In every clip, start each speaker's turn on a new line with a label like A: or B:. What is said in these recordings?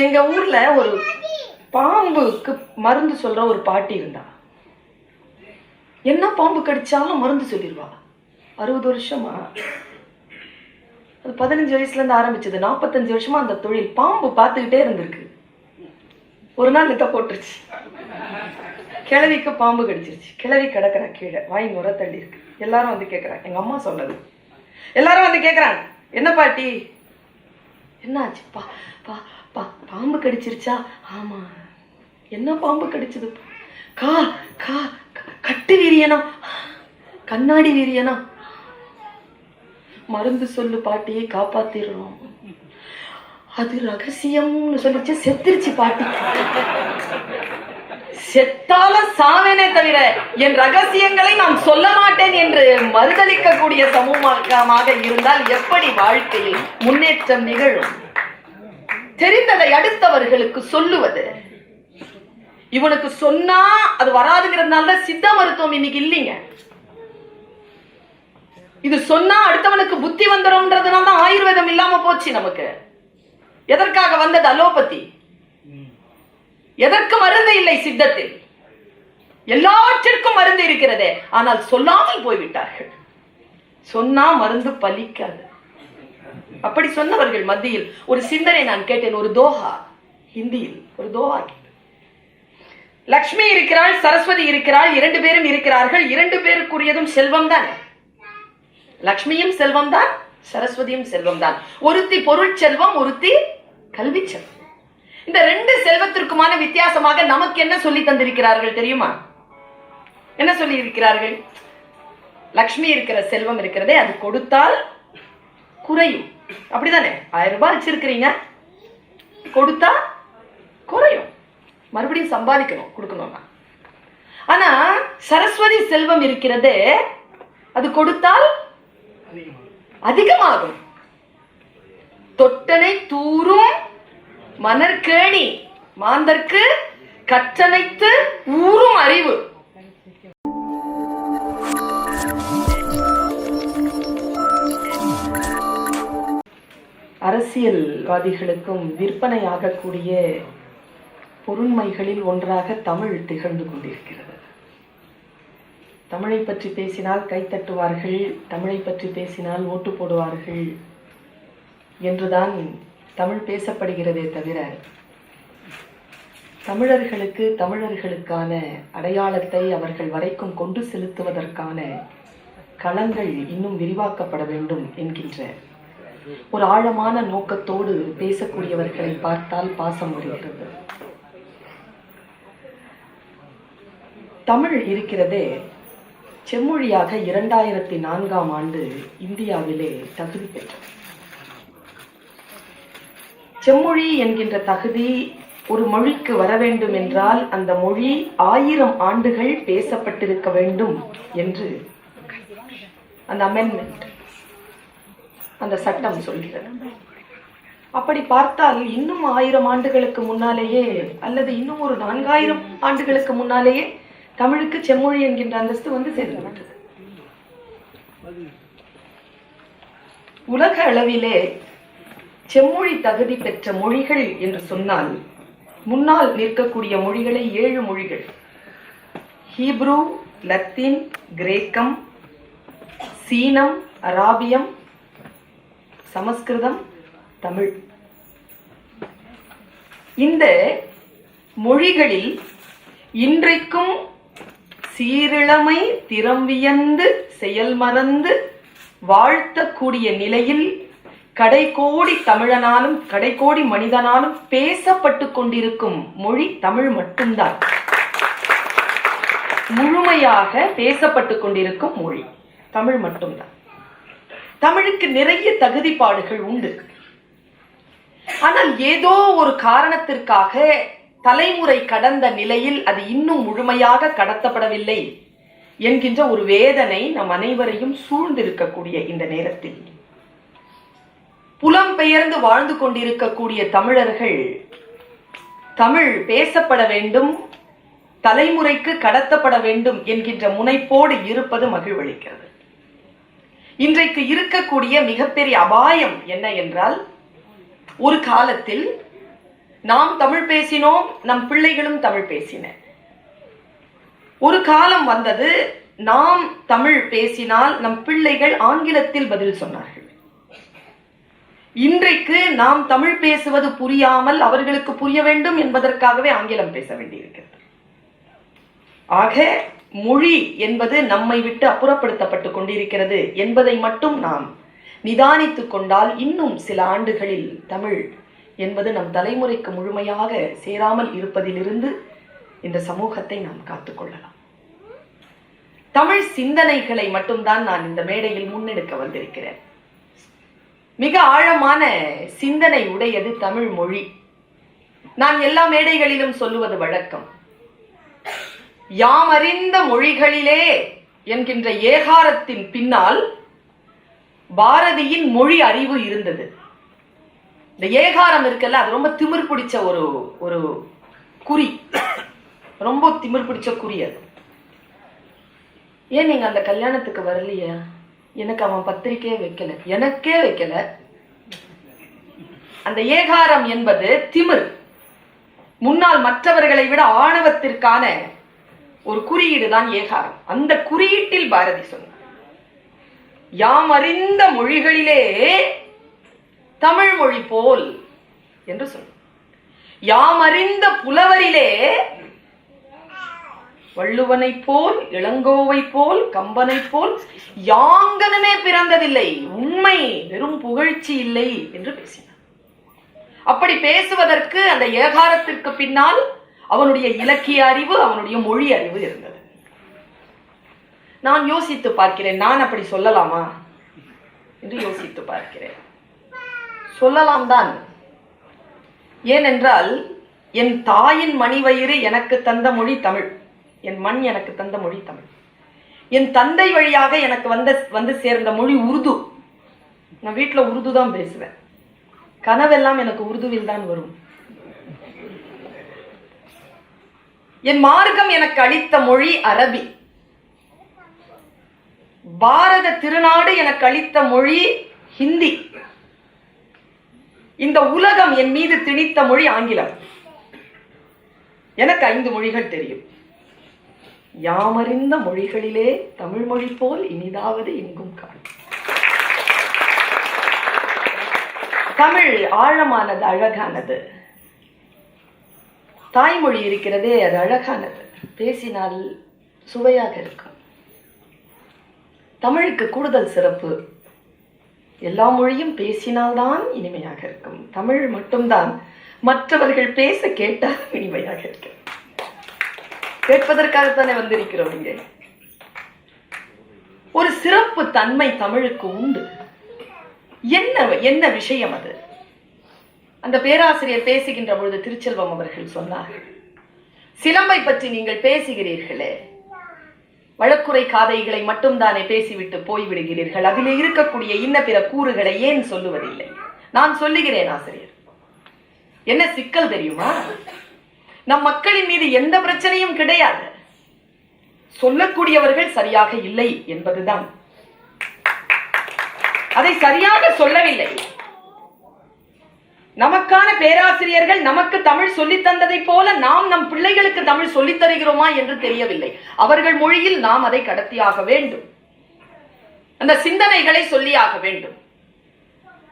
A: எங்க ஊர்ல ஒரு பாம்புக்கு மருந்து சொல்ற ஒரு பாட்டி இருந்தா என்ன பாம்பு கடிச்சாலும் மருந்து சொல்லிடுவா அறுபது வருஷமா அது பதினஞ்சு வயசுல இருந்து ஆரம்பிச்சது நாற்பத்தஞ்சு வருஷமா அந்த தொழில் பாம்பு பார்த்துக்கிட்டே இருந்திருக்கு ஒரு நாள் இத்த போட்டுருச்சு கிழவிக்கு பாம்பு கடிச்சிருச்சு கிழவி கிடக்குறா கீழே வாய் முறை தள்ளி இருக்கு எல்லாரும் வந்து கேட்குறாங்க எங்க அம்மா சொன்னது எல்லாரும் வந்து கேட்குறாங்க என்ன பாட்டி என்ன ஆச்சு பா பாம்பு கடிச்சிருச்சா ஆமா என்ன பாம்பு கடிச்சது கா கா கட்டு வீரியனா கண்ணாடி வீரியனா மருந்து சொல்லு பாட்டியை காப்பாத்திடுறோம் அது ரகசியம்னு சொல்லிச்சு செத்துருச்சு பாட்டி செத்தால சாவேனே தவிர என் ரகசியங்களை நான் சொல்ல மாட்டேன் என்று மறுதளிக்கக்கூடிய சமூகமாக இருந்தால் எப்படி வாழ்க்கையில் முன்னேற்றம் நிகழும் தெரிந்ததை அடுத்தவர்களுக்கு சொல்லுவது இவனுக்கு சொன்னா அது வராதுங்கிறதுனால சித்த மருத்துவம் இன்னைக்கு இல்லைங்க இது சொன்னா அடுத்தவனுக்கு புத்தி வந்துடும்ன்றதுனால தான் ஆயுர்வேதம் இல்லாம போச்சு நமக்கு எதற்காக வந்தது அலோபதி எதற்கு மருந்து இல்லை சித்தத்தில் எல்லாவற்றிற்கும் மருந்து இருக்கிறதே ஆனால் சொல்லாமல் போய்விட்டார்கள் சொன்னா மருந்து பலிக்காது அப்படி சொன்னவர்கள் மத்தியில் ஒரு சிந்தனை நான் கேட்டேன் ஒரு தோஹா ஹிந்தியில் ஒரு தோஹா லக்ஷ்மி இருக்கிறாள் சரஸ்வதி இருக்கிறாள் இரண்டு பேரும் இருக்கிறார்கள் இரண்டு பேருக்குரியதும் செல்வம் தான் லக்ஷ்மியும் செல்வம் தான் சரஸ்வதியும் செல்வம் தான் ஒருத்தி பொருள் செல்வம் ஒருத்தி கல்வி செல்வம் இந்த ரெண்டு செல்வத்திற்குமான வித்தியாசமாக நமக்கு என்ன சொல்லி தந்திருக்கிறார்கள் தெரியுமா என்ன சொல்லி இருக்கிறார்கள் லக்ஷ்மி இருக்கிற செல்வம் இருக்கிறதே அது கொடுத்தால் குறையும் அப்படிதானே ஆயிரம் ரூபாய் வச்சிருக்கிறீங்க கொடுத்தா குறையும் மறுபடியும் சம்பாதிக்கணும் கொடுக்கணும்னா ஆனா சரஸ்வதி செல்வம் இருக்கிறது அது கொடுத்தால் அதிகமாகும் தொட்டனை தூரும் மணற்கேணி மாந்தர்க்கு கற்றனைத்து ஊரும் அறிவு
B: அரசியல்வாதிகளுக்கும் விற்பனையாகக்கூடிய பொருண்மைகளில் ஒன்றாக தமிழ் திகழ்ந்து கொண்டிருக்கிறது தமிழை பற்றி பேசினால் கைத்தட்டுவார்கள் தமிழை பற்றி பேசினால் ஓட்டு போடுவார்கள் என்றுதான் தமிழ் பேசப்படுகிறதே தவிர தமிழர்களுக்கு தமிழர்களுக்கான அடையாளத்தை அவர்கள் வரைக்கும் கொண்டு செலுத்துவதற்கான களங்கள் இன்னும் விரிவாக்கப்பட வேண்டும் என்கின்ற ஒரு ஆழமான நோக்கத்தோடு பேசக்கூடியவர்களை பார்த்தால் பாசம் வருகிறது தமிழ் இருக்கிறதே செம்மொழியாக இரண்டாயிரத்தி நான்காம் ஆண்டு இந்தியாவிலே தகுதி பெற்றது செம்மொழி என்கின்ற தகுதி ஒரு மொழிக்கு வர வேண்டும் என்றால் அந்த மொழி ஆயிரம் ஆண்டுகள் பேசப்பட்டிருக்க வேண்டும் என்று அந்த அமெண்ட்மெண்ட் அந்த சட்டம் சொல்கிறது அப்படி பார்த்தால் இன்னும் ஆயிரம் ஆண்டுகளுக்கு முன்னாலேயே அல்லது இன்னும் ஒரு நான்காயிரம் ஆண்டுகளுக்கு முன்னாலேயே தமிழுக்கு செம்மொழி என்கின்ற அந்தஸ்து வந்து சேர்ந்துவிட்டது உலக அளவிலே செம்மொழி தகுதி பெற்ற மொழிகள் என்று சொன்னால் முன்னால் நிற்கக்கூடிய மொழிகளை ஏழு மொழிகள் ஹீப்ரூ லத்தீன் கிரேக்கம் சீனம் அராபியம் சமஸ்கிருதம் தமிழ் இந்த மொழிகளில் இன்றைக்கும் சீரிழமை திறம்பியந்து செயல் மறந்து வாழ்த்தக்கூடிய நிலையில் கடை கோடி தமிழனாலும் கடை கோடி மனிதனாலும் பேசப்பட்டு கொண்டிருக்கும் மொழி தமிழ் மட்டும்தான் முழுமையாக பேசப்பட்டு கொண்டிருக்கும் மொழி தமிழ் மட்டும்தான் தமிழுக்கு நிறைய தகுதிப்பாடுகள் உண்டு ஆனால் ஏதோ ஒரு காரணத்திற்காக தலைமுறை கடந்த நிலையில் அது இன்னும் முழுமையாக கடத்தப்படவில்லை என்கின்ற ஒரு வேதனை நம் அனைவரையும் சூழ்ந்திருக்கக்கூடிய இந்த நேரத்தில் புலம் பெயர்ந்து வாழ்ந்து கொண்டிருக்கக்கூடிய தமிழர்கள் தமிழ் பேசப்பட வேண்டும் தலைமுறைக்கு கடத்தப்பட வேண்டும் என்கின்ற முனைப்போடு இருப்பது மகிழ்வளிக்கிறது இன்றைக்கு இருக்கக்கூடிய மிகப்பெரிய அபாயம் என்ன என்றால் ஒரு காலத்தில் நாம் தமிழ் பேசினோம் நம் பிள்ளைகளும் தமிழ் பேசின ஒரு காலம் வந்தது நாம் தமிழ் பேசினால் நம் பிள்ளைகள் ஆங்கிலத்தில் பதில் சொன்னார்கள் இன்றைக்கு நாம் தமிழ் பேசுவது புரியாமல் அவர்களுக்கு புரிய வேண்டும் என்பதற்காகவே ஆங்கிலம் பேச வேண்டியிருக்கிறது ஆக மொழி என்பது நம்மை விட்டு அப்புறப்படுத்தப்பட்டு கொண்டிருக்கிறது என்பதை மட்டும் நாம் நிதானித்து கொண்டால் இன்னும் சில ஆண்டுகளில் தமிழ் என்பது நம் தலைமுறைக்கு முழுமையாக சேராமல் இருப்பதிலிருந்து இந்த சமூகத்தை நாம் காத்துக்கொள்ளலாம் தமிழ் சிந்தனைகளை மட்டும்தான் நான் இந்த மேடையில் முன்னெடுக்க வந்திருக்கிறேன் மிக ஆழமான சிந்தனை உடையது தமிழ் மொழி நான் எல்லா மேடைகளிலும் சொல்லுவது வழக்கம் யாமறிந்த மொழிகளிலே என்கின்ற ஏகாரத்தின் பின்னால் பாரதியின் மொழி அறிவு இருந்தது இந்த ஏகாரம் இருக்குல்ல அது ரொம்ப திமிர் பிடிச்ச ஒரு ஒரு குறி ரொம்ப திமிர் பிடிச்ச குறி அது ஏன் நீங்க அந்த கல்யாணத்துக்கு வரலையா எனக்கு அவன் பத்திரிக்கையே வைக்கல எனக்கே வைக்கல அந்த ஏகாரம் என்பது திமிர் முன்னால் மற்றவர்களை விட ஆணவத்திற்கான ஒரு குறியீடு தான் ஏகாரம் அந்த குறியீட்டில் பாரதி சொன்னார் யாம் அறிந்த மொழிகளிலே தமிழ் மொழி போல் என்று சொன்னார் யாம் அறிந்த புலவரிலே வள்ளுவனை போல் இளங்கோவை போல் கம்பனை போல் யாங்கனமே பிறந்ததில்லை உண்மை வெறும் புகழ்ச்சி இல்லை என்று பேசினார் அப்படி பேசுவதற்கு அந்த ஏகாரத்திற்கு பின்னால் அவனுடைய இலக்கிய அறிவு அவனுடைய மொழி அறிவு இருந்தது நான் யோசித்து பார்க்கிறேன் நான் அப்படி சொல்லலாமா என்று யோசித்து பார்க்கிறேன் சொல்லலாம் தான் ஏனென்றால் என் தாயின் மணிவயிறு எனக்கு தந்த மொழி தமிழ் என் மண் எனக்கு தந்த மொழி தமிழ் என் தந்தை வழியாக எனக்கு வந்த வந்து சேர்ந்த மொழி உருது நான் வீட்டில் உருது தான் பேசுவேன் கனவெல்லாம் எனக்கு உருதுவில் தான் வரும் என் மார்க்கம் எனக்கு அளித்த மொழி அரபி பாரத திருநாடு எனக்கு அளித்த மொழி ஹிந்தி இந்த உலகம் என் மீது திணித்த மொழி ஆங்கிலம் எனக்கு ஐந்து மொழிகள் தெரியும் யாமறிந்த மொழிகளிலே தமிழ் மொழி போல் இனிதாவது எங்கும் காணும் தமிழ் ஆழமானது அழகானது தாய்மொழி இருக்கிறதே அது அழகானது பேசினால் சுவையாக இருக்கும் தமிழுக்கு கூடுதல் சிறப்பு எல்லா மொழியும் பேசினால்தான் இனிமையாக இருக்கும் தமிழ் மட்டும்தான் மற்றவர்கள் பேச கேட்டால் இனிமையாக இருக்கும் கேட்பதற்காகத்தானே வந்திருக்கிறோம் இங்கே ஒரு சிறப்பு தன்மை தமிழுக்கு உண்டு என்ன என்ன விஷயம் அது அந்த பேராசிரியர் பேசுகின்ற பொழுது திருச்செல்வம் அவர்கள் சொன்னார்கள் சிலம்பை பற்றி நீங்கள் பேசுகிறீர்களே வழக்குறை காதைகளை மட்டும்தானே பேசிவிட்டு போய்விடுகிறீர்கள் அதில் இருக்கக்கூடிய இன்ன பிற கூறுகளை ஏன் சொல்லுவதில்லை நான் சொல்லுகிறேன் ஆசிரியர் என்ன சிக்கல் தெரியுமா நம் மக்களின் மீது எந்த பிரச்சனையும் கிடையாது சொல்லக்கூடியவர்கள் சரியாக இல்லை என்பதுதான் அதை சரியாக சொல்லவில்லை நமக்கான பேராசிரியர்கள் நமக்கு தமிழ் சொல்லி தந்ததை போல நாம் நம் பிள்ளைகளுக்கு தமிழ் சொல்லி தருகிறோமா என்று தெரியவில்லை அவர்கள் மொழியில் நாம் அதை கடத்தியாக வேண்டும் அந்த சிந்தனைகளை சொல்லியாக வேண்டும்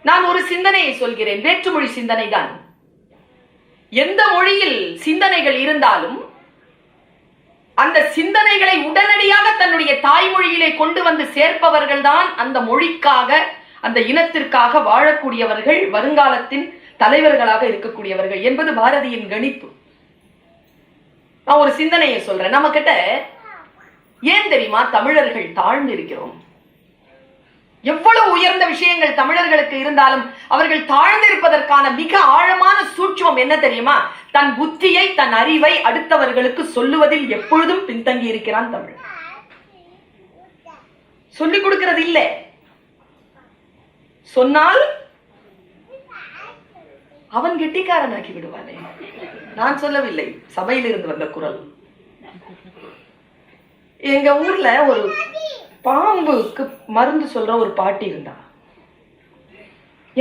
B: நான் ஒரு சிந்தனையை சொல்கிறேன் வேற்றுமொழி சிந்தனை தான் எந்த மொழியில் சிந்தனைகள் இருந்தாலும் அந்த சிந்தனைகளை உடனடியாக தன்னுடைய தாய்மொழியிலே கொண்டு வந்து சேர்ப்பவர்கள் தான் அந்த மொழிக்காக அந்த இனத்திற்காக வாழக்கூடியவர்கள் வருங்காலத்தின் தலைவர்களாக இருக்கக்கூடியவர்கள் என்பது பாரதியின் கணிப்பு நான் ஒரு சிந்தனையை சொல்றேன் நம்ம கிட்ட ஏன் தெரியுமா தமிழர்கள் தாழ்ந்து இருக்கிறோம் எவ்வளவு உயர்ந்த விஷயங்கள் தமிழர்களுக்கு இருந்தாலும் அவர்கள் தாழ்ந்து இருப்பதற்கான மிக ஆழமான சூட்சம் என்ன தெரியுமா தன் புத்தியை தன் அறிவை அடுத்தவர்களுக்கு சொல்லுவதில் எப்பொழுதும் பின்தங்கி இருக்கிறான் தமிழ் சொல்லிக் கொடுக்கிறது இல்லை சொன்னால் அவன் கெட்டிக்காரன் ஆக்கி விடுவானே நான் சொல்லவில்லை சபையில் இருந்து வந்த குரல் எங்க ஊர்ல ஒரு பாம்புக்கு மருந்து சொல்ற ஒரு பாட்டி இருந்தா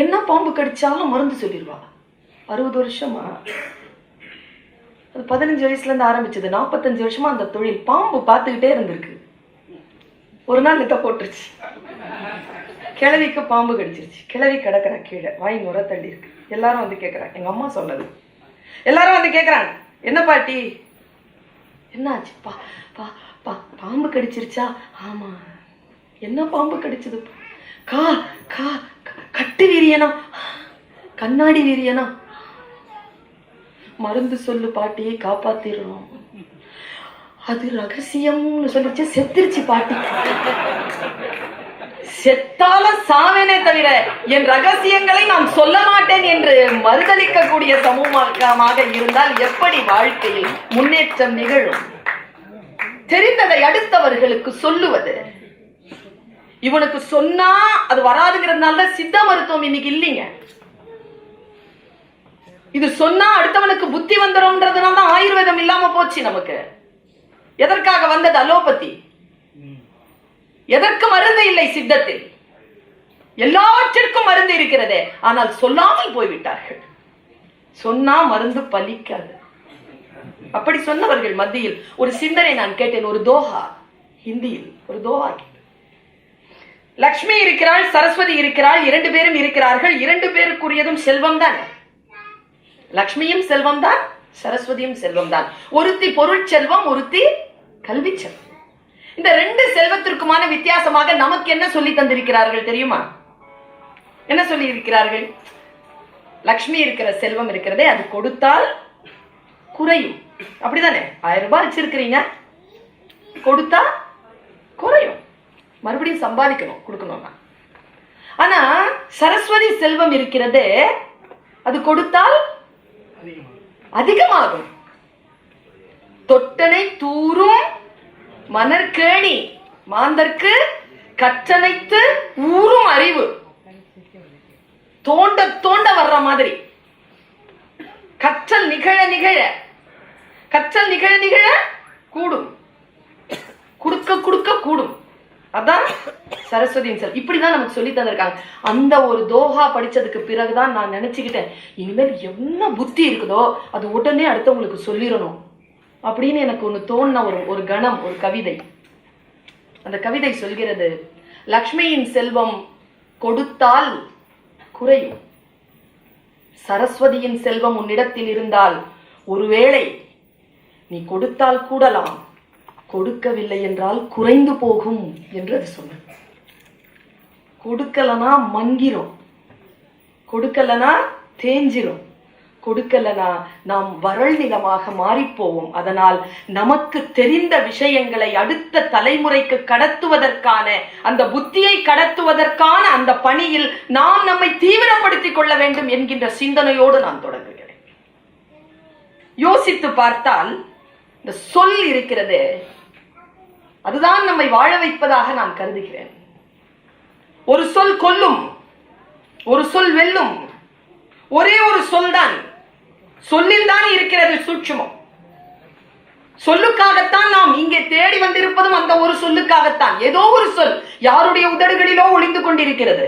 B: என்ன பாம்பு கடிச்சாலும் மருந்து சொல்லிடுவா அறுபது வருஷமா அது பதினஞ்சு வயசுல இருந்து ஆரம்பிச்சது நாற்பத்தஞ்சு வருஷமா அந்த தொழில் பாம்பு பார்த்துக்கிட்டே இருந்திருக்கு ஒரு நாள் நித்த போட்டுருச்சு கிளவிக்கு பாம்பு கடிச்சிருச்சு கிளவி கிடக்கிற கீழே வாய் முறை தள்ளி இருக்கு எல்லாரும் வந்து கேட்குறாங்க எங்கள் அம்மா சொன்னது எல்லாரும் வந்து கேட்குறாங்க என்ன பாட்டி என்னாச்சு பா பா பா பாம்பு கடிச்சிருச்சா ஆமா என்ன பாம்பு கடிச்சது கா கா கட்டு வீரியனா கண்ணாடி வீரியனா மருந்து சொல்லு பாட்டியை காப்பாத்திடுறோம் அது ரகசியம்னு சொல்லிச்சு செத்துருச்சு பாட்டி செத்தால சாவேனே தவிர என் ரகசியங்களை நான் சொல்ல மாட்டேன் என்று மறுதளிக்கக்கூடிய சமூகமாக இருந்தால் எப்படி வாழ்க்கையில் முன்னேற்றம் நிகழும் தெரிந்ததை அடுத்தவர்களுக்கு சொல்லுவது இவனுக்கு சொன்னா அது வராதுங்கிறதுனால சித்த மருத்துவம் இன்னைக்கு இல்லைங்க இது சொன்னா அடுத்தவனுக்கு புத்தி வந்துடும் தான் ஆயுர்வேதம் இல்லாம போச்சு நமக்கு எதற்காக வந்தது அலோபதி எதற்கு மருந்து இல்லை சித்தத்தில் எல்லாவற்றிற்கும் மருந்து இருக்கிறதே ஆனால் சொல்லாமல் போய்விட்டார்கள் சொன்னா மருந்து பலிக்காது அப்படி சொன்னவர்கள் மத்தியில் ஒரு சிந்தனை நான் கேட்டேன் ஒரு தோஹா ஹிந்தியில் ஒரு தோஹா லக்ஷ்மி இருக்கிறாள் சரஸ்வதி இருக்கிறாள் இரண்டு பேரும் இருக்கிறார்கள் இரண்டு பேருக்குரியதும் செல்வம் தான் லக்ஷ்மியும் செல்வம் தான் சரஸ்வதியும் செல்வம் தான் ஒருத்தி பொருள் செல்வம் ஒருத்தி கல்வி செல்வம் இந்த ரெண்டு செல்வத்திற்குமான வித்தியாசமாக நமக்கு என்ன சொல்லி தந்திருக்கிறார்கள் தெரியுமா என்ன சொல்லி இருக்கிறார்கள் லக்ஷ்மி இருக்கிற செல்வம் இருக்கிறதே அது கொடுத்தால் குறையும் அப்படிதானே ஆயிரம் ரூபாய் வச்சிருக்கிறீங்க கொடுத்தா குறையும் மறுபடியும் சம்பாதிக்கணும் கொடுக்கணும் ஆனா சரஸ்வதி செல்வம் இருக்கிறது அது கொடுத்தால் அதிகமாகும் தொட்டனை தூரும் மணற்கேணி மாந்தற்கு கற்றனைத்து ஊறும் அறிவு தோண்ட தோண்ட வர்ற மாதிரி கற்றல் நிகழ நிகழ கற்றல் நிகழ நிகழ கூடும் குடுக்க குடுக்க கூடும் அதான் சரஸ்வதியின் சார் இப்படிதான் நமக்கு சொல்லி தந்திருக்காங்க அந்த ஒரு தோஹா படிச்சதுக்கு பிறகுதான் நான் நினைச்சுக்கிட்டேன் இனிமேல் என்ன புத்தி இருக்குதோ அது உடனே அடுத்தவங்களுக்கு சொல்லிடணும் அப்படின்னு எனக்கு ஒன்று தோணின ஒரு ஒரு கணம் ஒரு கவிதை அந்த கவிதை சொல்கிறது லக்ஷ்மியின் செல்வம் கொடுத்தால் குறையும் சரஸ்வதியின் செல்வம் உன்னிடத்தில் இருந்தால் ஒருவேளை நீ கொடுத்தால் கூடலாம் கொடுக்கவில்லை என்றால் குறைந்து போகும் என்று அது சொன்ன கொடுக்கலனா மங்கிரும் கொடுக்கலனா தேஞ்சிரும் கொடுக்கலனா நாம் வரல் நிலமாக மாறிப்போவோம் அதனால் நமக்கு தெரிந்த விஷயங்களை அடுத்த தலைமுறைக்கு கடத்துவதற்கான அந்த புத்தியை கடத்துவதற்கான அந்த பணியில் நாம் நம்மை தீவிரப்படுத்திக் கொள்ள வேண்டும் என்கின்ற சிந்தனையோடு நான் தொடங்குகிறேன் யோசித்து பார்த்தால் இந்த சொல் இருக்கிறது அதுதான் நம்மை வாழ வைப்பதாக நான் கருதுகிறேன் ஒரு சொல் கொல்லும் ஒரு சொல் வெல்லும் ஒரே ஒரு சொல் தான் சொல்லில் தான் இருக்கிறது சூட்சமம் சொல்லுக்காகத்தான் நாம் இங்கே தேடி வந்திருப்பதும் அந்த ஒரு சொல்லுக்காகத்தான் ஏதோ ஒரு சொல் யாருடைய உதடுகளிலோ ஒளிந்து கொண்டிருக்கிறது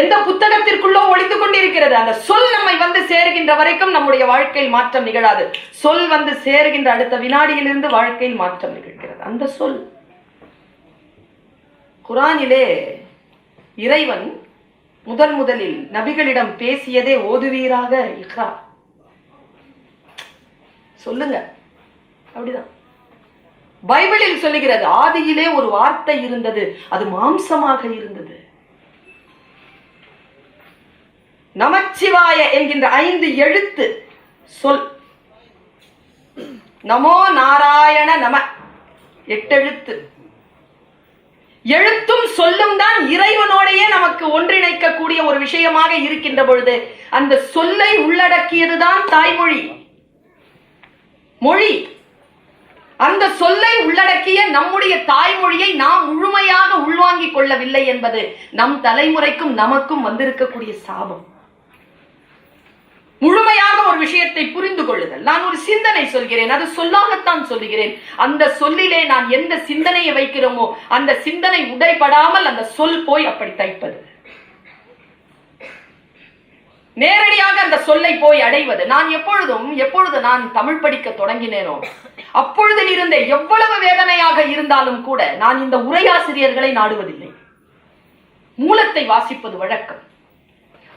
B: எந்த புத்தகத்திற்குள்ளோ ஒளிந்து கொண்டிருக்கிறது அந்த சொல் நம்மை வந்து சேருகின்ற வரைக்கும் நம்முடைய வாழ்க்கையில் மாற்றம் நிகழாது சொல் வந்து சேருகின்ற அடுத்த வினாடியிலிருந்து வாழ்க்கையில் மாற்றம் நிகழ்கிறது அந்த சொல் குரானிலே இறைவன் முதல் முதலில் நபிகளிடம் பேசியதே ஓதுவீராக இக்ரா சொல்லுங்க அப்படிதான் பைபிளில் சொல்லுகிறது ஆதியிலே ஒரு வார்த்தை இருந்தது அது மாம்சமாக இருந்தது நமச்சிவாய என்கின்ற ஐந்து எழுத்து சொல் நமோ நாராயண நம எட்டெழுத்து எழுத்தும் சொல்லும் தான் இறைவனோடையே நமக்கு ஒன்றிணைக்கக்கூடிய ஒரு விஷயமாக இருக்கின்ற பொழுது அந்த சொல்லை உள்ளடக்கியதுதான் தாய்மொழி மொழி அந்த சொல்லை உள்ளடக்கிய நம்முடைய தாய்மொழியை நாம் முழுமையாக உள்வாங்கிக் கொள்ளவில்லை என்பது நம் தலைமுறைக்கும் நமக்கும் வந்திருக்கக்கூடிய சாபம் முழுமையாக ஒரு விஷயத்தை புரிந்து கொள்ளுதல் நான் ஒரு சிந்தனை சொல்கிறேன் அது சொல்லாகத்தான் சொல்லுகிறேன் அந்த சொல்லிலே நான் எந்த சிந்தனையை வைக்கிறோமோ அந்த சிந்தனை உடைபடாமல் அந்த சொல் போய் அப்படி தைப்பது நேரடியாக அந்த சொல்லை போய் அடைவது நான் எப்பொழுதும் எப்பொழுது நான் தமிழ் படிக்க தொடங்கினேனோ அப்பொழுதில் இருந்த எவ்வளவு வேதனையாக இருந்தாலும் கூட நான் இந்த உரையாசிரியர்களை நாடுவதில்லை மூலத்தை வாசிப்பது வழக்கம்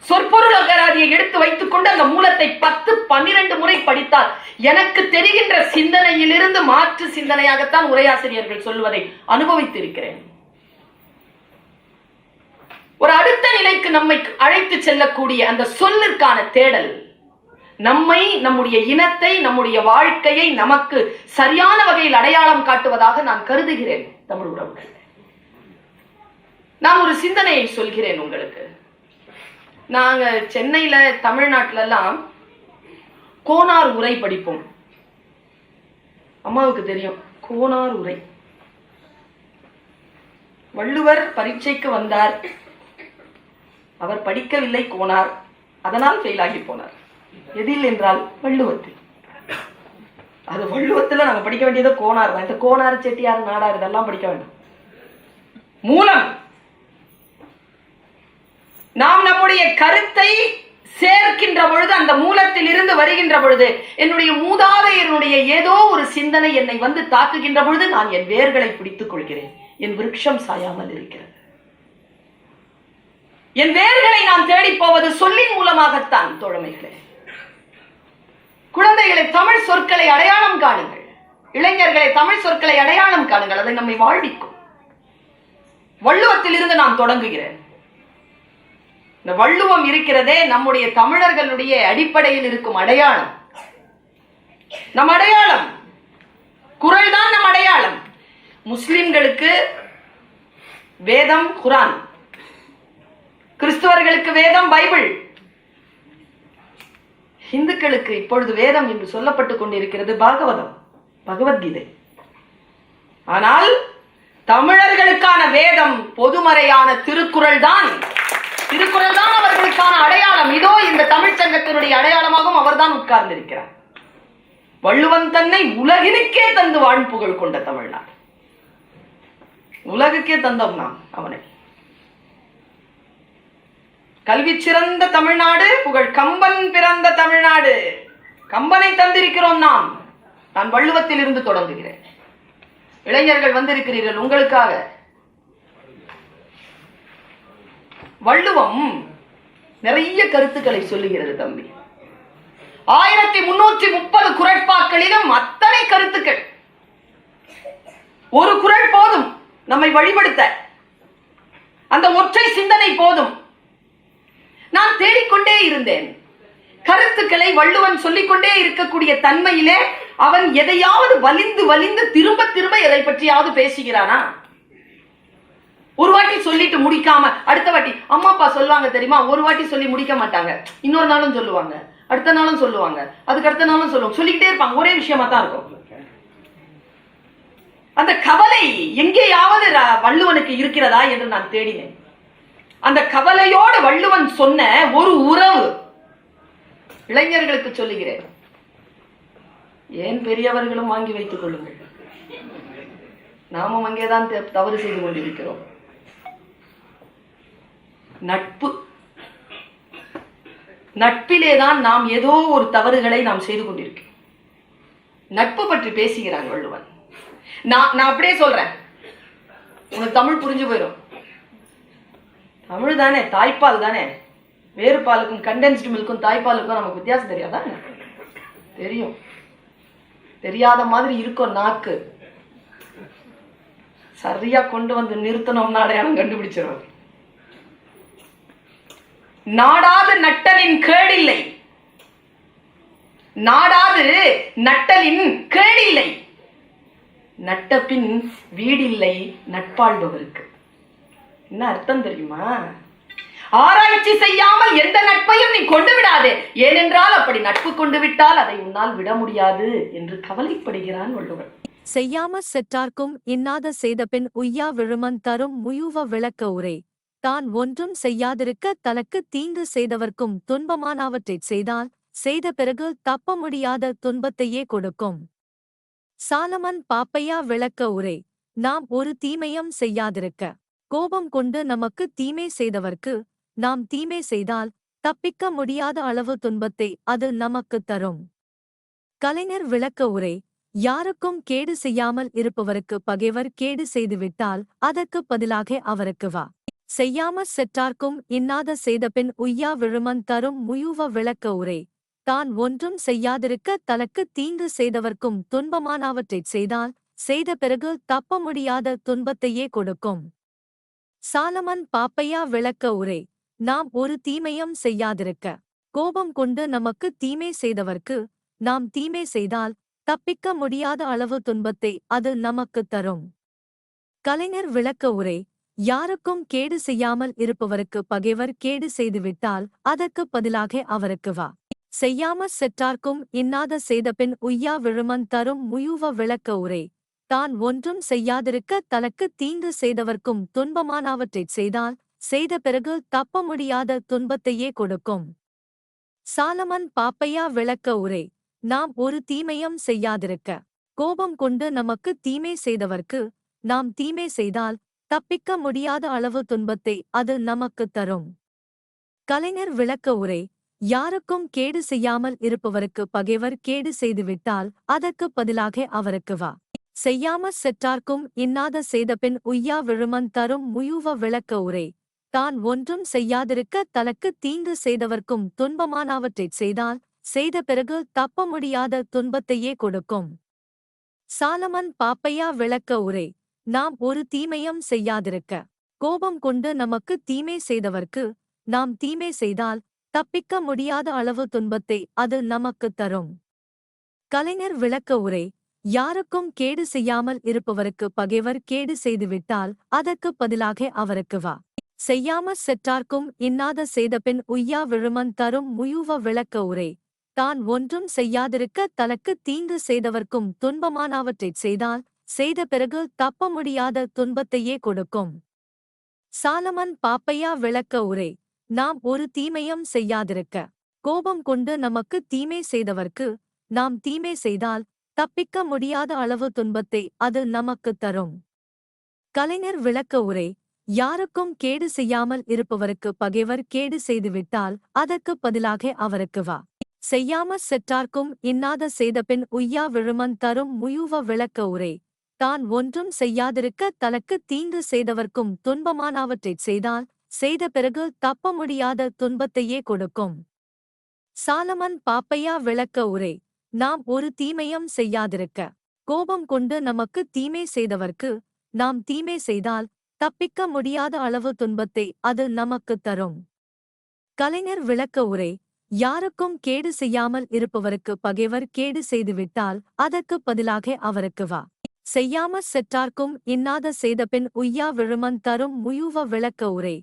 B: சொற்பொருள் அகராதியை எடுத்து வைத்துக் கொண்டு அந்த மூலத்தை பத்து பன்னிரண்டு முறை படித்தால் எனக்கு தெரிகின்ற சிந்தனையிலிருந்து மாற்று சிந்தனையாகத்தான் உரையாசிரியர்கள் சொல்வதை அனுபவித்திருக்கிறேன் ஒரு அடுத்த நிலைக்கு நம்மை அழைத்து செல்லக்கூடிய அந்த சொல்லிற்கான தேடல் நம்மை நம்முடைய இனத்தை நம்முடைய வாழ்க்கையை நமக்கு சரியான வகையில் அடையாளம் காட்டுவதாக நான் கருதுகிறேன் தமிழ் உறவுகள் நான் ஒரு சிந்தனையை சொல்கிறேன் உங்களுக்கு நாங்க சென்னையில தமிழ்நாட்டிலலாம் கோனார் உரை படிப்போம் அம்மாவுக்கு தெரியும் கோனார் உரை வள்ளுவர் பரீட்சைக்கு வந்தார் அவர் படிக்கவில்லை கோனார் அதனால் ஃபெயில் ஆகி போனார் எதில் என்றால் வள்ளுவத்தில் அது வள்ளுவத்துல நாங்கள் படிக்க வேண்டியது கோனார் தான் இந்த கோனார் செட்டியார் நாடார் இதெல்லாம் படிக்க வேண்டும் மூலம் நாம் நம்முடைய கருத்தை சேர்க்கின்ற பொழுது அந்த மூலத்தில் இருந்து வருகின்ற பொழுது என்னுடைய மூதாதையனுடைய ஏதோ ஒரு சிந்தனை என்னை வந்து தாக்குகின்ற பொழுது நான் என் வேர்களை பிடித்துக் கொள்கிறேன் என் விருட்சம் சாயாமல் இருக்கிறது என் வேர்களை நான் தேடி போவது சொல்லின் மூலமாகத்தான் தோழமைகளே குழந்தைகளை தமிழ் சொற்களை அடையாளம் காணுங்கள் இளைஞர்களை தமிழ் சொற்களை அடையாளம் காணுங்கள் அதை நம்மை வாழ்விக்கும் வள்ளுவத்தில் இருந்து நான் தொடங்குகிறேன் இந்த வள்ளுவம் இருக்கிறதே நம்முடைய தமிழர்களுடைய அடிப்படையில் இருக்கும் அடையாளம் நம் அடையாளம் குரல் தான் நம் அடையாளம் முஸ்லிம்களுக்கு வேதம் குரான் கிறிஸ்துவர்களுக்கு வேதம் பைபிள் இந்துக்களுக்கு இப்பொழுது வேதம் என்று சொல்லப்பட்டுக் கொண்டிருக்கிறது பாகவதம் பகவத்கீதை ஆனால் தமிழர்களுக்கான வேதம் பொதுமறையான திருக்குறள் தான் திருக்குறள் தான் அவர்களுக்கான அடையாளம் இதோ இந்த தமிழ் சங்கத்தினுடைய அடையாளமாகவும் அவர்தான் உட்கார்ந்திருக்கிறார் வள்ளுவன் தன்னை உலகினுக்கே தந்து வாழ்புகள் கொண்ட தமிழ்நாடு உலகுக்கே தந்தோம் நாம் அவனை கல்வி சிறந்த தமிழ்நாடு புகழ் கம்பன் பிறந்த தமிழ்நாடு கம்பனை தந்திருக்கிறோம் நாம் நான் வள்ளுவத்தில் இருந்து தொடங்குகிறேன் இளைஞர்கள் வந்திருக்கிறீர்கள் உங்களுக்காக வள்ளுவம் நிறைய கருத்துக்களை சொல்லுகிறது தம்பி ஆயிரத்தி முன்னூற்றி முப்பது குரட்பாக்களிலும் அத்தனை கருத்துக்கள் ஒரு குரல் போதும் நம்மை வழிபடுத்த அந்த ஒற்றை சிந்தனை போதும் நான் தேடிக்கொண்டே இருந்தேன் கருத்துக்களை வள்ளுவன் சொல்லிக்கொண்டே இருக்கக்கூடிய தன்மையிலே அவன் எதையாவது வலிந்து வலிந்து திரும்ப திரும்ப எதை பற்றியாவது பேசுகிறானா ஒரு வாட்டி சொல்லிட்டு முடிக்காம அடுத்த வாட்டி அம்மா அப்பா சொல்லுவாங்க தெரியுமா ஒரு வாட்டி சொல்லி முடிக்க மாட்டாங்க இன்னொரு நாளும் சொல்லுவாங்க அடுத்த நாளும் சொல்லுவாங்க அதுக்கு அடுத்த நாளும் சொல்லுவாங்க சொல்லிக்கிட்டே இருப்பாங்க ஒரே விஷயமா தான் இருக்கும் அந்த கவலை எங்கேயாவது வள்ளுவனுக்கு இருக்கிறதா என்று நான் தேடினேன் அந்த கவலையோடு வள்ளுவன் சொன்ன ஒரு உறவு இளைஞர்களுக்கு சொல்லுகிறேன் ஏன் பெரியவர்களும் வாங்கி வைத்துக் கொள்ளுங்கள் நாமும் அங்கேதான் தவறு செய்து கொண்டிருக்கிறோம் நட்பு நட்பிலே தான் நாம் ஏதோ ஒரு தவறுகளை நாம் செய்து கொண்டிருக்கோம் நட்பு பற்றி பேசுகிறான் வள்ளுவன் நான் நான் அப்படியே சொல்றேன் உனக்கு தமிழ் புரிஞ்சு போயிடும் தமிழ் தானே தாய்ப்பால் தானே வேறு பாலுக்கும் கண்டென்ஸ்டு மில்க்கும் தாய்ப்பாலுக்கும் நமக்கு வித்தியாசம் தெரியாதா தெரியும் தெரியாத மாதிரி இருக்கும் நாக்கு சரியா கொண்டு வந்து நிறுத்தணும்னா அடையாளம் கண்டுபிடிச்சிருவாங்க நாடாது நட்டலின் கேடில்லை நாடாது நட்டலின் கேடில்லை நட்டப்பின் வீடில்லை நட்பாழ்பவருக்கு என்ன அர்த்தம் தெரியுமா ஆராய்ச்சி செய்யாமல் எந்த நட்பையும் நீ கொண்டு விடாதே ஏனென்றால் அப்படி நட்பு கொண்டு விட்டால் அதை உன்னால் விட முடியாது என்று கவலைப்படுகிறான்
C: வள்ளுவர் செய்யாம செற்றார்க்கும் இன்னாத செய்தபின் உய்யா விழுமன் தரும் முயுவ விளக்க உரை தான் ஒன்றும் செய்யாதிருக்க தனக்கு தீங்கு செய்தவர்க்கும் துன்பமானவற்றைச் செய்தால் செய்த பிறகு தப்ப முடியாத துன்பத்தையே கொடுக்கும் சாலமன் பாப்பையா விளக்க உரை நாம் ஒரு தீமையும் செய்யாதிருக்க கோபம் கொண்டு நமக்கு தீமை செய்தவர்க்கு நாம் தீமை செய்தால் தப்பிக்க முடியாத அளவு துன்பத்தை அது நமக்கு தரும் கலைஞர் விளக்க உரை யாருக்கும் கேடு செய்யாமல் இருப்பவருக்கு பகைவர் கேடு செய்துவிட்டால் அதற்கு பதிலாக அவருக்கு வா செய்யாம செற்றார்க்கும் இன்னாத செய்தபின் உய்யா விழுமன் தரும் முயுவ விளக்க உரை தான் ஒன்றும் செய்யாதிருக்க தனக்கு தீங்கு செய்தவர்க்கும் துன்பமானவற்றைச் செய்தால் செய்த பிறகு தப்ப முடியாத துன்பத்தையே கொடுக்கும் சாலமன் பாப்பையா விளக்க உரை நாம் ஒரு தீமையும் செய்யாதிருக்க கோபம் கொண்டு நமக்கு தீமை செய்தவர்க்கு நாம் தீமை செய்தால் தப்பிக்க முடியாத அளவு துன்பத்தை அது நமக்கு தரும் கலைஞர் விளக்க உரை யாருக்கும் கேடு செய்யாமல் இருப்பவருக்கு பகைவர் கேடு செய்துவிட்டால் அதற்கு பதிலாக அவருக்கு வா செய்யாம செற்றார்க்கும் இன்னாத செய்தபின் உய்யா விழுமன் தரும் முயுவ விளக்க உரை தான் ஒன்றும் செய்யாதிருக்க தனக்கு தீங்கு செய்தவர்க்கும் துன்பமானவற்றைச் செய்தால் செய்த பிறகு தப்ப முடியாத துன்பத்தையே கொடுக்கும் சாலமன் பாப்பையா விளக்க உரை நாம் ஒரு தீமையும் செய்யாதிருக்க கோபம் கொண்டு நமக்கு தீமை செய்தவர்க்கு நாம் தீமை செய்தால் தப்பிக்க முடியாத அளவு துன்பத்தை அது நமக்கு தரும் கலைஞர் விளக்க உரை யாருக்கும் கேடு செய்யாமல் இருப்பவருக்கு பகைவர் கேடு செய்துவிட்டால் அதற்கு பதிலாக அவருக்கு வா செய்யாம செற்றார்க்கும் இன்னாத செய்தபின் உய்யா விழுமன் தரும் முயுவ விளக்க உரை தான் ஒன்றும் செய்யாதிருக்க தனக்கு தீங்கு செய்தவர்க்கும் துன்பமானவற்றைச் செய்தால் செய்த பிறகு தப்ப முடியாத துன்பத்தையே கொடுக்கும் சாலமன் பாப்பையா விளக்க உரை நாம் ஒரு தீமையும் செய்யாதிருக்க கோபம் கொண்டு நமக்கு தீமை செய்தவர்க்கு நாம் தீமை செய்தால் தப்பிக்க முடியாத அளவு துன்பத்தை அது நமக்கு தரும் கலைஞர் விளக்க உரை யாருக்கும் கேடு செய்யாமல் இருப்பவருக்கு பகைவர் கேடு செய்துவிட்டால் அதற்கு பதிலாக அவருக்கு வா செய்யாம செற்றார்க்கும் இன்னாத செய்தபின் உய்யா விழுமன் தரும் முயுவ விளக்க உரை தான் ஒன்றும் செய்யாதிருக்க தனக்கு தீங்கு செய்தவர்க்கும் துன்பமானவற்றைச் செய்தால் செய்த பிறகு தப்ப முடியாத துன்பத்தையே கொடுக்கும் சாலமன் பாப்பையா விளக்க உரை நாம் ஒரு தீமையும் செய்யாதிருக்க கோபம் கொண்டு நமக்கு தீமை செய்தவர்க்கு நாம் தீமை செய்தால் தப்பிக்க முடியாத அளவு துன்பத்தை அது நமக்கு தரும் கலைஞர் விளக்க உரை யாருக்கும் கேடு செய்யாமல் இருப்பவருக்கு பகைவர் கேடு செய்துவிட்டால் அதற்கு பதிலாக அவருக்கு வா செய்யாமற் செற்றார்க்கும் இன்னாத செய்தபின் உய்யா விழுமன் தரும் முயுவ விளக்க உரை தான் ஒன்றும் செய்யாதிருக்க தனக்கு தீங்கு செய்தவர்க்கும் துன்பமானவற்றைச் செய்தால் செய்த பிறகு தப்ப முடியாத துன்பத்தையே கொடுக்கும் சாலமன் பாப்பையா விளக்க உரை நாம் ஒரு தீமையும் செய்யாதிருக்க கோபம் கொண்டு நமக்கு தீமை செய்தவர்க்கு நாம் தீமை செய்தால் தப்பிக்க முடியாத அளவு துன்பத்தை அது நமக்கு தரும் கலைஞர் விளக்க உரை யாருக்கும் கேடு செய்யாமல் இருப்பவருக்கு பகைவர் கேடு செய்துவிட்டால் அதற்கு பதிலாக அவருக்கு வா செய்யாம செற்றார்க்கும் இன்னாத செய்தபின் உய்யா விழுமன் தரும் முயுவ விளக்க உரை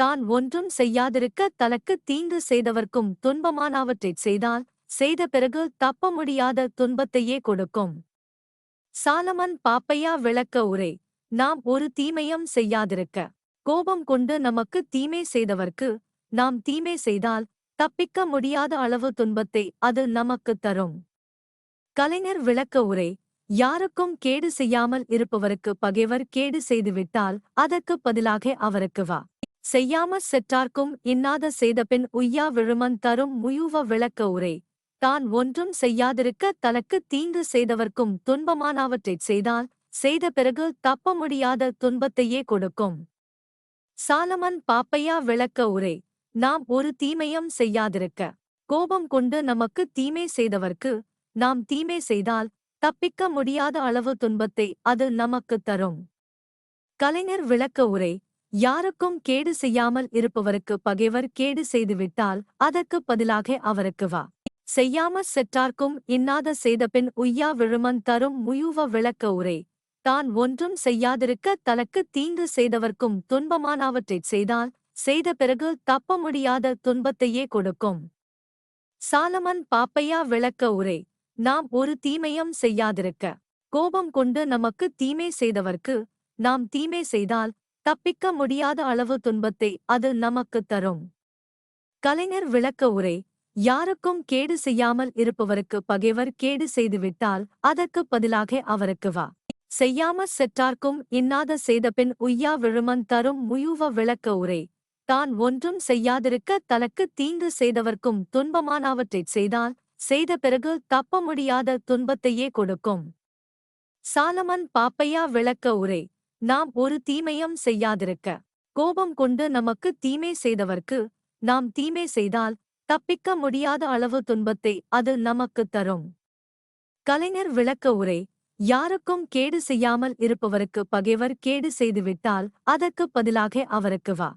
C: தான் ஒன்றும் செய்யாதிருக்க தனக்கு தீங்கு செய்தவர்க்கும் துன்பமானவற்றைச் செய்தால் செய்த பிறகு தப்ப முடியாத துன்பத்தையே கொடுக்கும் சாலமன் பாப்பையா விளக்க உரை நாம் ஒரு தீமையும் செய்யாதிருக்க கோபம் கொண்டு நமக்கு தீமை செய்தவர்க்கு நாம் தீமை செய்தால் தப்பிக்க முடியாத அளவு துன்பத்தை அது நமக்கு தரும் கலைஞர் விளக்க உரை யாருக்கும் கேடு செய்யாமல் இருப்பவருக்கு பகைவர் கேடு செய்துவிட்டால் அதற்கு பதிலாக அவருக்கு வா செய்யாம செற்றார்க்கும் இன்னாத செய்தபின் உய்யா விழுமன் தரும் முயுவ விளக்க உரை தான் ஒன்றும் செய்யாதிருக்க தனக்கு தீங்கு செய்தவர்க்கும் துன்பமானவற்றைச் செய்தால் செய்த பிறகு தப்ப முடியாத துன்பத்தையே கொடுக்கும் சாலமன் பாப்பையா விளக்க உரை நாம் ஒரு தீமையும் செய்யாதிருக்க கோபம் கொண்டு நமக்கு தீமை செய்தவர்க்கு நாம் தீமை செய்தால் தப்பிக்க முடியாத அளவு துன்பத்தை அது நமக்கு தரும் கலைஞர் விளக்க உரை யாருக்கும் கேடு செய்யாமல் இருப்பவருக்கு பகைவர் கேடு செய்துவிட்டால் அதற்கு பதிலாக அவருக்கு வா செய்யாம செற்றார்க்கும் இன்னாத செய்தபின் உய்யா விழுமன் தரும் முயுவ விளக்க உரை தான் ஒன்றும் செய்யாதிருக்க தனக்கு தீங்கு செய்தவர்க்கும் துன்பமானவற்றைச் செய்தால் செய்த பிறகு தப்ப முடியாத துன்பத்தையே கொடுக்கும் சாலமன் பாப்பையா விளக்க உரை நாம் ஒரு தீமையும் செய்யாதிருக்க கோபம் கொண்டு நமக்கு தீமை செய்தவர்க்கு நாம் தீமை செய்தால் தப்பிக்க முடியாத அளவு துன்பத்தை அது நமக்கு தரும் கலைஞர் விளக்க உரை யாருக்கும் கேடு செய்யாமல் இருப்பவருக்கு பகைவர் கேடு செய்துவிட்டால் அதற்கு பதிலாக அவருக்கு வா செய்யாம செற்றார்க்கும் இன்னாத செய்தபின் உய்யா விழுமன் தரும் முயுவ விளக்க உரை தான் ஒன்றும் செய்யாதிருக்க தனக்கு தீங்கு செய்தவர்க்கும் துன்பமானவற்றைச் செய்தால் செய்த பிறகு தப்ப முடியாத துன்பத்தையே கொடுக்கும் சாலமன் பாப்பையா விளக்க உரை நாம் ஒரு தீமையும் செய்யாதிருக்க கோபம் கொண்டு நமக்கு தீமை செய்தவர்க்கு நாம் தீமை செய்தால் தப்பிக்க முடியாத அளவு துன்பத்தை அது நமக்கு தரும் கலைஞர் விளக்க உரை யாருக்கும் கேடு செய்யாமல் இருப்பவருக்கு பகைவர் கேடு செய்துவிட்டால் அதற்கு பதிலாக அவருக்கு வா